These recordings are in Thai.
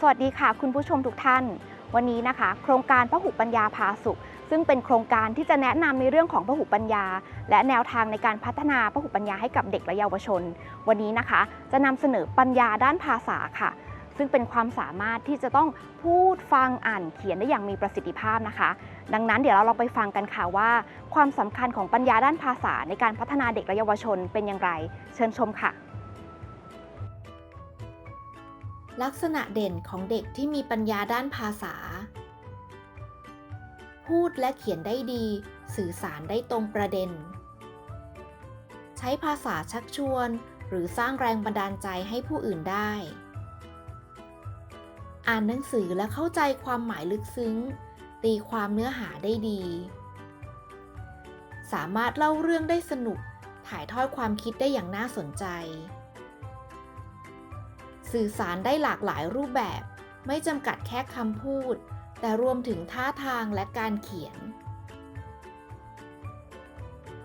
สวัสดีค่ะ คุณผู้ชมทุกท่าน วันนี้นะคะ โครงการพหุปัญญาพาสุข ซึ่งเป็นโครงการที่จะแนะนำในเรื่องของพหุปัญญา และแนวทางในการพัฒนาพหุปัญญาให้กับเด็กและเยาวชน วันนี้นะคะ จะนำเสนอปัญญาด้านภาษาค่ะ ซึ่งเป็นความสามารถที่จะต้องพูดฟังอ่านเขียนได้อย่างมีประสิทธิภาพนะคะ ดังนั้นเดี๋ยวเราลองไปฟังกันค่ะว่า ความสำคัญของปัญญาด้านภาษาในการพัฒนาเด็กและเยาวชนเป็นอย่างไร เชิญชมค่ะ ลักษณะเด่นของเด็กที่มีปัญญาด้านภาษา พูดและเขียนได้ดี สื่อสารได้ตรงประเด็น ใช้ภาษาชักชวน หรือสร้างแรงบันดาลใจให้ผู้อื่นได้ อ่านหนังสือและเข้าใจความหมายลึกซึ้ง ตีความเนื้อหาได้ดี สามารถเล่าเรื่องได้สนุก ถ่ายทอดความคิดได้อย่างน่าสนใจ สื่อสารได้หลากหลายรูปแบบ ไม่จำกัดแค่คำพูด แต่รวมถึงท่าทางและการเขียน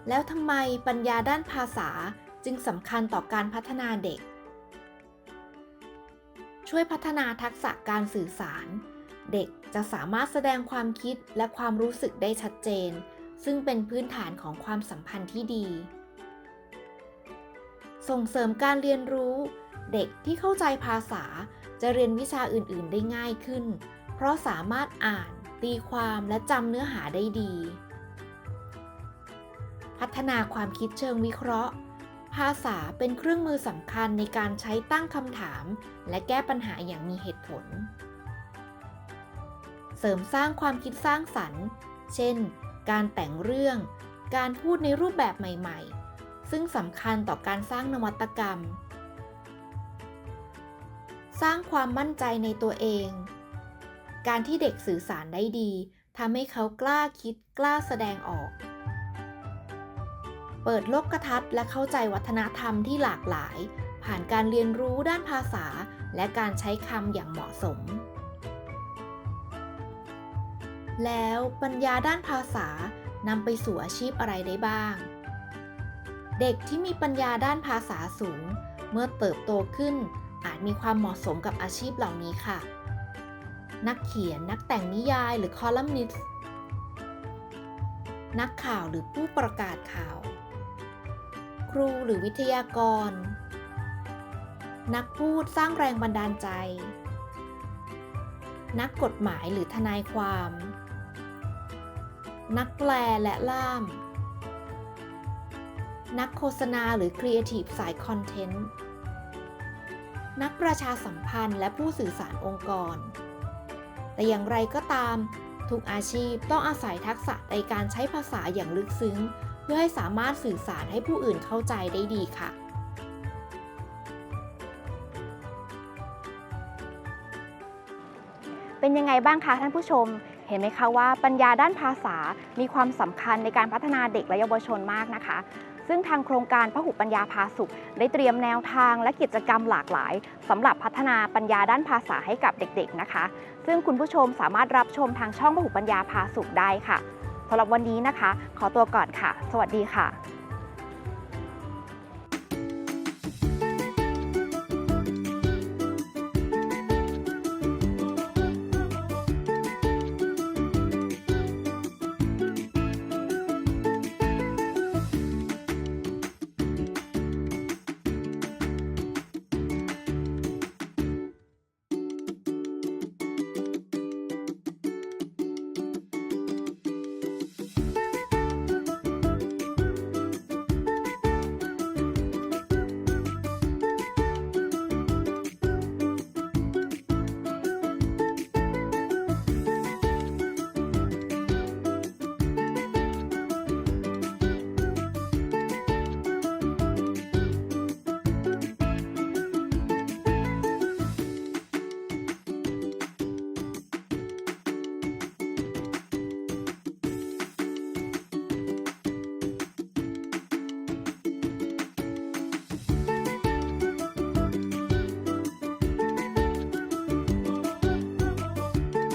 แล้วทำไมปัญญาด้านภาษาจึงสำคัญต่อการพัฒนาเด็ก ช่วยพัฒนาทักษะการสื่อสาร เด็กจะสามารถแสดงความคิดและความรู้สึกได้ชัดเจน ซึ่งเป็นพื้นฐานของความสัมพันธ์ที่ดี ส่งเสริมการเรียนรู้ เด็กที่เข้าใจภาษา จะเรียนวิชาอื่น ๆ ได้ง่ายขึ้น เพราะสามารถอ่าน ตีความและจำเนื้อหาได้ดี พัฒนาความคิดเชิงวิเคราะห์ ภาษาเป็นเครื่องมือสำคัญในการใช้ตั้งคำถาม และแก้ปัญหาอย่างมีเหตุผล เสริมสร้างความคิดสร้างสรรค์ เช่น การแต่งเรื่อง การพูดในรูปแบบใหม่ ๆ ซึ่งสำคัญต่อการสร้างนวัตกรรม สร้างความมั่นใจในตัวเอง การที่เด็กสื่อสารได้ดีทำให้เขากล้าคิดกล้าแสดงออก เปิดโลกทัศน์และเข้าใจวัฒนธรรมที่หลากหลาย ผ่านการเรียนรู้ด้านภาษา และการใช้คำอย่างเหมาะสม แล้วปัญญาด้านภาษานำไปสู่อาชีพอะไรได้บ้าง เด็กที่มีปัญญาด้านภาษาสูง เมื่อเติบโตขึ้น อาจมีความเหมาะสมกับอาชีพเหล่านี้ค่ะ นักเขียนนักแต่งนิยายหรือคอลัมนิสต์นักข่าวหรือผู้ประกาศข่าว ครูหรือวิทยากร นักพูดสร้างแรงบันดาลใจ นักกฎหมายหรือทนายความ นักแปลและล่าม นักโฆษณาหรือครีเอทีฟสายคอนเทนต์ นักประชาสัมพันธ์และผู้สื่อสารองค์กร แต่อย่างไรก็ตาม ทุกอาชีพต้องอาศัยทักษะในการใช้ภาษาอย่างลึกซึ้ง เพื่อให้สามารถสื่อสารให้ผู้อื่นเข้าใจได้ดีค่ะเป็นยังไงบ้างคะท่านผู้ชม เห็นไหมคะว่าปัญญาด้านภาษามีความสำคัญในการพัฒนาเด็กและเยาวชนมากนะคะ ซึ่งทางโครงการพหุปัญญาพาสุข ได้เตรียมแนวทางและกิจกรรมหลากหลายสำหรับพัฒนาปัญญาด้านภาษาให้กับเด็กๆนะคะ ซึ่งคุณผู้ชมสามารถรับชมทางช่องพหุปัญญาพาสุขได้ค่ะสำหรับวันนี้นะคะ ขอตัวก่อนค่ะ สวัสดีค่ะ